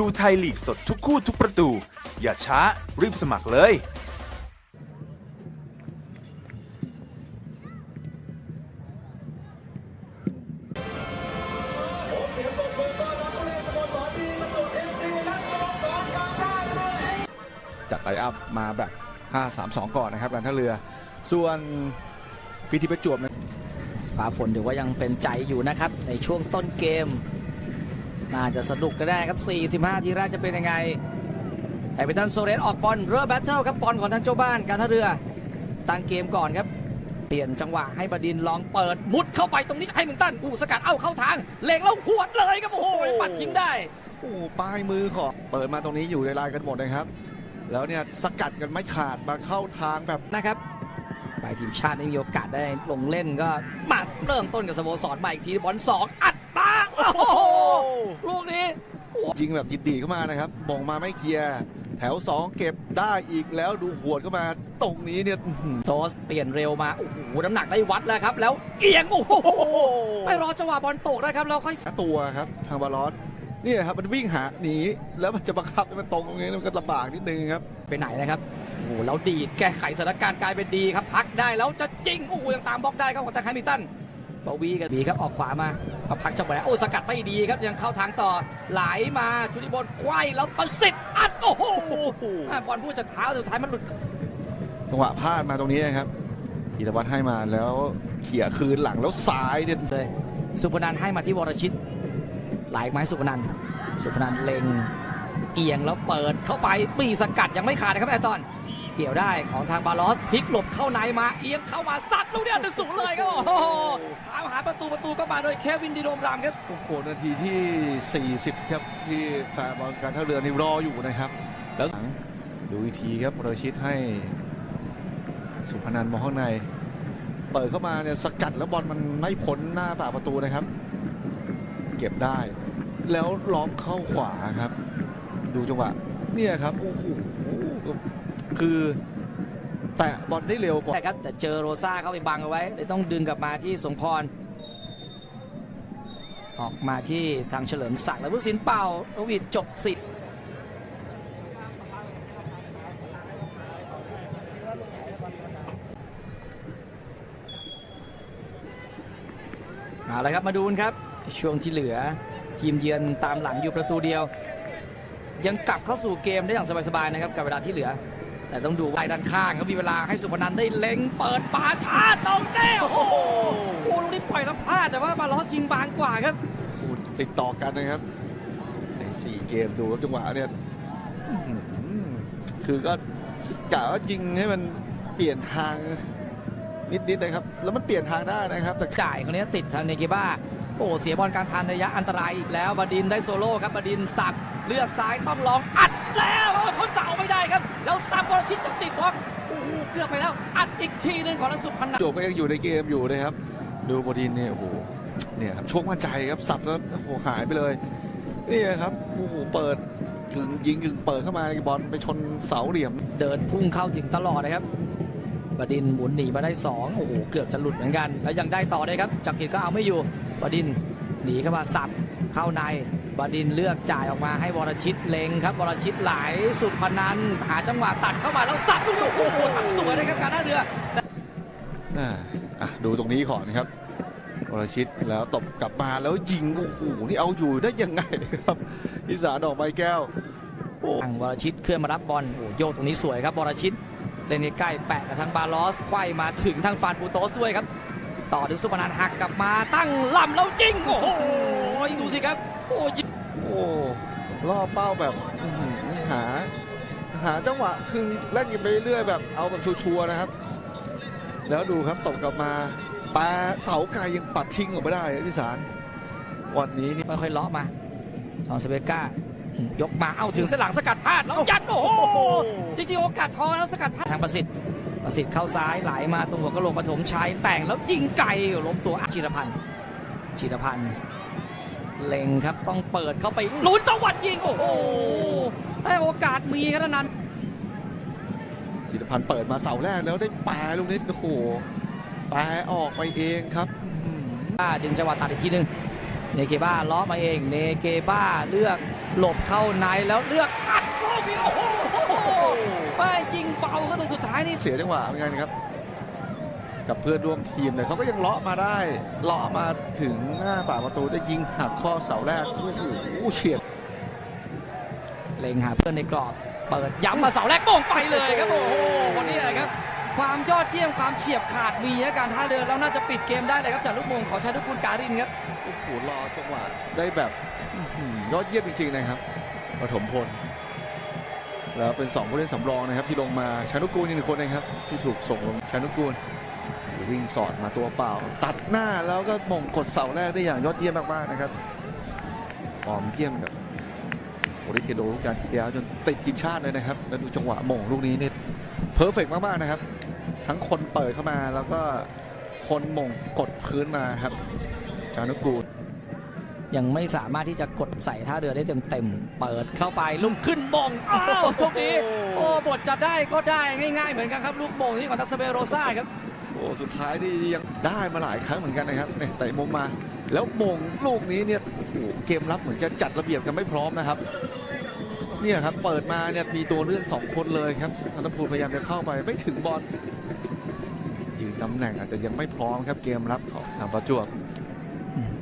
ดูไทยลีกสดทุกคู่ทุกประตู อย่าช้ารีบสมัครเลย จัดไลน์อัพมาแบบ 5-3-2 ก่อนนะครับการท่าเรือ ส่วนพิธีประจวบเนยฟ้าฝนถือว่ายังเป็นใจอยู่นะครับ ในช่วงต้นเกม น่าจะสนุกก็ได้ครับ 45 ทีแรกจะเป็นยังไงแอเบตันโซเรสออกบอลเริ่มแบทเทิลครับบอลของทางเจ้าบ้านการท่าเรือ ตั้งเกมก่อนครับ เปลี่ยนจังหวะให้บดินทร์ลองเปิดมุดเข้าไปตรงนี้ให้มินตันอู้สกัดเอ้าเข้าทางเล็งแล้วหวดเลยครับโอ้โหปัดทิ้งได้โอ้ปลายมือของเปิดมาตรงนี้อยู่ในลายกันหมดนะครับ แล้วเนี่ยสกัดกันไม่ขาดมาเข้าทางแบบนะครับไปทีมชาติได้มีโอกาสได้ลงเล่นก็มาเริ่มต้นกับสโมสรใหม่อีกทีบอลสองอัดตา โอ้โหลูกนี้ ยิงแบบยินดีเข้ามานะครับมองมาไม่เคลียร์ แถว 2 เก็บได้อีกแล้วดูหวดเข้ามา ตรงนี้เนี่ยอื้อหือโทสเปลี่ยนเร็วมา โอ้โห น้ำหนักได้วัดแล้วครับ แล้วเอียง โอ้โหไม่รอจังหวะบอลตกนะครับ แล้วค่อยตัวครับ ทางบาลอสเนี่ยครับมันวิ่งหาหนีแล้วมันจะบังคับให้มันตรงตรงนี้มันก็ลำบากนิดนึงครับไปไหนนะครับโอ้โหแล้วดีดแก้ไขสถานการณ์กลายเป็นดีครับ พักได้แล้วจะยิงโอ้โหยังตามบล็อกได้ครับของทางแฮมิลตัน ปวีกับบีครับออกขวามาเอาพักจังหวะแล้วโอ้สกัดไม่ดีครับยังเข้าทางต่อไหลมาชุลิบอลควายแล้วประสิทธิ์อัดโอ้โหอะบอลพูดจากเท้าสุดท้ายมันหลุดจังหวะพลาดมาตรงนี้นะครับอิรวัตรให้มาแล้วเขี่ยคืนหลังแล้วซ้ายเนี่ยเลยสุพนันให้มาที่วรชิตไหลไม้สุพนันสุพนันเล็งเอียงแล้วเปิดเข้าไปปีสกัดยังไม่ขาดนะครับแอตตอน เกี่ยวได้ของทางบาลอสพลิกหลบเข้าในมาเอียงเข้ามาซัดลูกเดียวหนึ่งศูนย์เลยครับโอ้โหถามหาประตูประตูก็มาโดยเควินดิโรมรามครับโอ้โหนาทีที่ 40 ครับที่แฟนบอลการท่าเรือนี่รออยู่นะครับ แล้วหลังดูอีกทีครับโรชิตให้สุพนันมองข้างใน เปิดเข้ามาเนี่ยสกัดแล้วบอลมันไม่พ้นหน้าปากประตูนะครับ เก็บได้ แล้วล้อมเข้าขวาครับ ดูจังหวะเนี่ยครับโอ้โห คือแตะบอลได้เร็วกว่าแต่ครับแต่เจอโรซ่าเข้าไปบังเอาไว้เลยต้องดึงกลับมาที่สงพร ออกมาที่ทางเฉลิมศักดิ์แล้วผู้สินเป่าโนวิดจบสิทธิ์เอาละครับมาดูนครับ ช่วงที่เหลือทีมเยือนตามหลังอยู่ประตูเดียว ยังกลับเข้าสู่เกมได้อย่างสบายๆนะครับกับเวลาที่เหลือ แต่ต้องดูไล่ด้านข้างเขามีเวลาให้สุพนันได้เล็ง เปิดปาชาตรงเด้โอ้โหโอ้ลูกนี้ปล่อยแล้วพลาดแต่ว่าบาลอสยิงบางกว่าครับคูณติดต่อกันนะครับ ใน 4 เกมดูครับจังหวะเนี่ยอื้อหือคือก็กะว่ายิงให้มันเปลี่ยนทางนิดๆนะครับ แล้วมันเปลี่ยนทางได้นะครับ แต่จ่ายคนนี้ติดทางเนเกบ้าโอ้เสียบอลกลางทางระยะอันตรายอีกแล้ว บดินได้โซโล่ครับบดินสับเลือกซ้ายต้องลองอัดแล้วโอ้ชนเสาไม่ได้ครับ แล้วสับบอลชิดต้องติดบล็อกโอ้โหเกือบไปแล้ว อัดอีกทีหนึงของนักสุพนันจวบก็ยังอยู่ในเกมอยู่นะครับ ดูโบดินเนี่ยโอ้โหเนี่ยครับช่วงมั่นใจครับสับแล้วโอ้โหหายไปเลยนี่ครับโอ้โหเปิดกึ่งยิงกึ่งเปิดเข้ามาบอลไปชนเสาเหลี่ยม เดินพุ่งเข้าถึงตลอดนะครับบดินทร์หมุนหนีมาได้สองโอ้โหเกือบจะหลุดเหมือนกัน แล้วยังได้ต่อเลยครับจักริดก็เอาไม่อยู่บดินทร์หนีเข้ามาสับเข้าใน บดินทร์เลือกจ่ายออกมาให้วรชิตเล็งครับวรชิตไหลสุดพนันหาจังหวะตัดเข้ามาแล้วสับลูกนี้โอ้โหทักสวยนะครับการท่าเรืออ่าอะดูตรงนี้ก่อนนะครับวรชิตแล้วตบกลับมาแล้วยิงโอ้โหนี่เอาอยู่ได้ยังไงครับพิสารดอกไม้แก้วโอ้ทางวรชิตเคลื่อนมารับบอลโอ้โหโยกตรงนี้สวยครับวรชิตเล่นใกล้ๆแปะกับทางบาลอสไขว้มาถึงทางฟานบูโตสด้วยครับ ต่อถึงสุพนันหักกลับมาตั้งลำแล้วยิงโอ้โหดูสิครับโอ้ยิงโอ้ ล่อเป้าแบบอื้อหือหา หาจังหวะคือเล่นกันไปเรื่อยๆแบบเอาแบบชัวร์ๆนะครับ แล้วดูครับตบกลับมาปลาเสาไกลยังปัดทิ้งออกไม่ได้พิสารวันนี้นี่ค่อยๆเลาะมาสองสเปก้ายกมาเอาถึงเส้นหลังสกัดพลาดแล้วยัดโอ้โหจริงๆโอกาสทองแล้วสกัดพลาดทางประสิทธิ์ประสิทธิ์เข้าซ้ายไหลมาตรงหัวกระโหลกปฐมชัยแต่งแล้วยิงไกลล้มตัวจิรพันธ์จิรพันธ์ เล็งครับต้องเปิดเข้าไปลุ้นจังหวัดยิงโอ้โหให้โอกาสมีครับนั้นจิตรพันธ์เปิดมาเสาแรกแล้วได้แปรลูกนี้โอ้โหแปรออกไปเองครับอื้อหือบ้าดึงจังหวะตัดอีกทีหนึ่งเนเกบ้าล้อมาเองเนเกบ้าเลือกหลบเข้าในแล้วเลือกอัดลูกนี้โอ้โหไปยิงเบาก็แต่สุดท้ายนี่เสียจังหวะเหมือนกันครับ กับเพื่อนร่วมทีมเนี่ยเขาก็ยังเลาะมาได้ เลาะมาถึงหน้าปากประตูได้ยิงหักข้อเสาแรกโอ้โหเฉียดเล็งหาเพื่อนในกรอบ เปิดย้ำมาเสาแรกโป่งไปเลยครับโอ้โหคนนี้แหละครับ ความยอดเยี่ยมความเฉียบขาดมีนะการท่าเรือแล้วน่าจะปิดเกมได้เลยครับจากลูกมงของชานุกูลการินครับโอ้โหรอจังหวะได้แบบอื้อหือยอดเยี่ยมจริงๆนะครับปฐมพลแล้วเป็น2ผู้เล่นสำรองนะครับที่ลงมาชานุกูลอีกหนึ่งคนนะครับที่ถูกส่งลงชานุกูล วิ่งสอดมาตัวเปล่า ตัดหน้าแล้วก็มงกดเสาแรกได้อย่างยอดเยี่ยมมากๆนะครับฟอร์มเยี่ยมกับโอริเทโดลูกการที่แล้วจนติดทีมชาติเลยนะครับ แล้วดูจังหวะมงลูกนี้เนี่ยเพอร์เฟกมากๆนะครับ ทั้งคนเปิดเข้ามาแล้วก็คนมงกดพื้นมาครับชานุกูลยังไม่สามารถที่จะกดใส่ท่าเรือได้เต็มๆ เปิดเข้าไปลุ่มขึ้นมงอ้าวโชคดีโอ้บทจะได้ก็ได้ง่ายๆ เหมือนกันครับ ลูกมงที่ของทัสเปโรซ่าครับโอ้ สุดท้ายนี่ยังได้มาหลายครั้งเหมือนกันนะครับเนี่ยเตะมุมมา แล้วมงลูกนี้เนี่ยเกมรับเหมือนจะจัดระเบียบกันไม่พร้อมนะครับเนี่ยครับเปิดมาเนี่ยมีตัวเลือกสองคนเลยครับอันตภูมิพยายามจะเข้าไปไม่ถึงบอลยืนตำแหน่งอาจจะยังไม่พร้อมครับเกมรับของทางประจวบ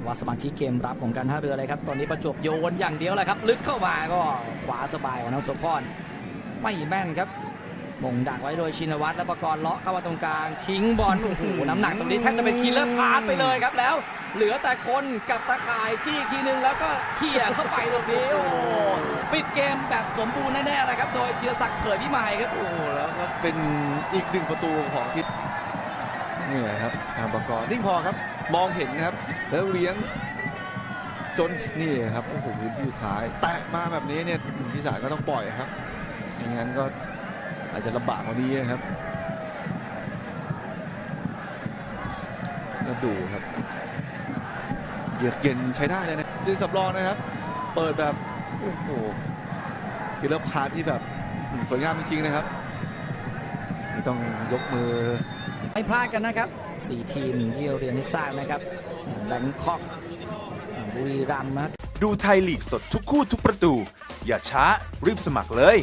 ว่าสมาธิเกมรับของการท่าเรือเลยครับ ตอนนี้ประจวบโยนอย่างเดียวแหละครับ ลึกเข้ามาก็ขวาสบายของน้องโสพรไม่แม่นครับ มงดักไว้โดยชินวัตรและประกรณ์เลาะเข้ามาตรงกลาง ทิ้งบอลโอ้โหน้ำหนักตรงนี้แทบจะเป็นคิลเลอร์พาสไปเลยครับแล้ว เหลือแต่คนกับตะข่ายจี้อีกทีนึงแล้วก็เขี่ยเข้าไปตรงนี้โอ้โหปิดเกมแบบสมบูรณ์แน่ๆเลยครับโดยเทียศักดิ์เผยพิมายครับโอ้โหแล้วก็เป็นอีกหนึ่งประตูของทิศนี่ครับทางประกอบนิ่งพอครับ มองเห็นครับ แล้วเลี้ยงจนนี่ครับโอ้โหพื้นที่สุดท้าย แตะมาแบบนี้เนี่ยพิสารก็ต้องปล่อยครับไม่งั้นก็ อาจจะลำบากกว่านี้นะครับแล้วดูครับเยือกเย็นใช้ได้เลยนะยืนสำรองนะครับ เปิดแบบโอ้โหคือแล้วพาร์ทที่แบบสวยงามจริงๆนะครับนี่ต้องยกมือไม่พลาดกันนะครับ 4 ทีมที่เราเรียนให้ทราบนะครับแบงคอกบุรีรัมย์นะครับดูไทยลีกสดทุกคู่ทุกประตู อย่าช้ารีบสมัครเลย